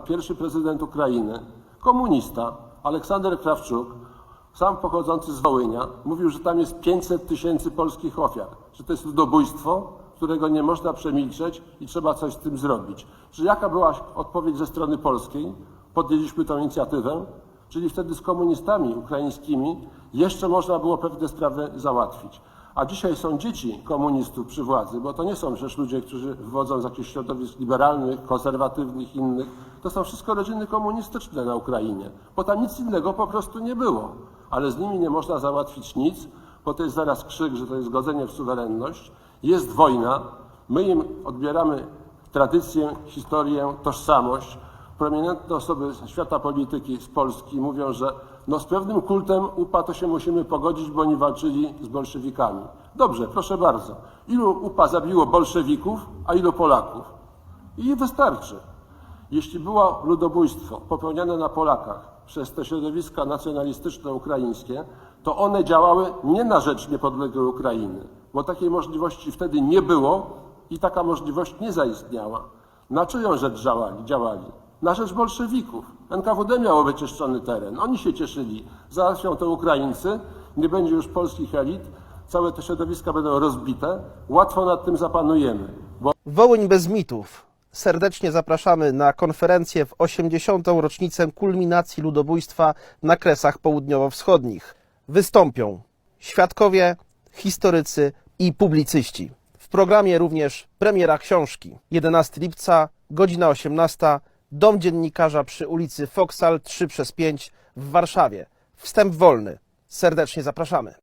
pierwszy prezydent Ukrainy, komunista Aleksander Krawczuk, sam pochodzący z Wołynia, mówił, że tam jest 500 tysięcy polskich ofiar, że to jest ludobójstwo, którego nie można przemilczeć i trzeba coś z tym zrobić. Że jaka była odpowiedź ze strony polskiej? Podjęliśmy tę inicjatywę, czyli wtedy z komunistami ukraińskimi jeszcze można było pewne sprawy załatwić. A dzisiaj są dzieci komunistów przy władzy, bo to nie są przecież ludzie, którzy wywodzą z jakichś środowisk liberalnych, konserwatywnych, innych. To są wszystko rodziny komunistyczne na Ukrainie, bo tam nic innego po prostu nie było. Ale z nimi nie można załatwić nic, bo to jest zaraz krzyk, że to jest godzenie w suwerenność. Jest wojna, my im odbieramy tradycję, historię, tożsamość. Prominentne osoby świata polityki z Polski mówią, że no z pewnym kultem UPA to się musimy pogodzić, bo oni walczyli z bolszewikami. Dobrze, proszę bardzo. Ilu UPA zabiło bolszewików, a ilu Polaków? I wystarczy. Jeśli było ludobójstwo popełniane na Polakach przez te środowiska nacjonalistyczne ukraińskie, to one działały nie na rzecz niepodległej Ukrainy, bo takiej możliwości wtedy nie było i taka możliwość nie zaistniała. Na czyją rzecz działali? działali? Na rzecz bolszewików. NKWD miało wyczyszczony teren. Oni się cieszyli. Załatwią to Ukraińcy, nie będzie już polskich elit, całe te środowiska będą rozbite, łatwo nad tym zapanujemy. Bo Wołyń bez mitów. Serdecznie zapraszamy na konferencję w 80. rocznicę kulminacji ludobójstwa na Kresach Południowo-Wschodnich. Wystąpią świadkowie, historycy i publicyści. W programie również premiera książki. 11 lipca, godzina 18, Dom Dziennikarza przy ulicy Foksal 3 przez 5 w Warszawie. Wstęp wolny. Serdecznie zapraszamy.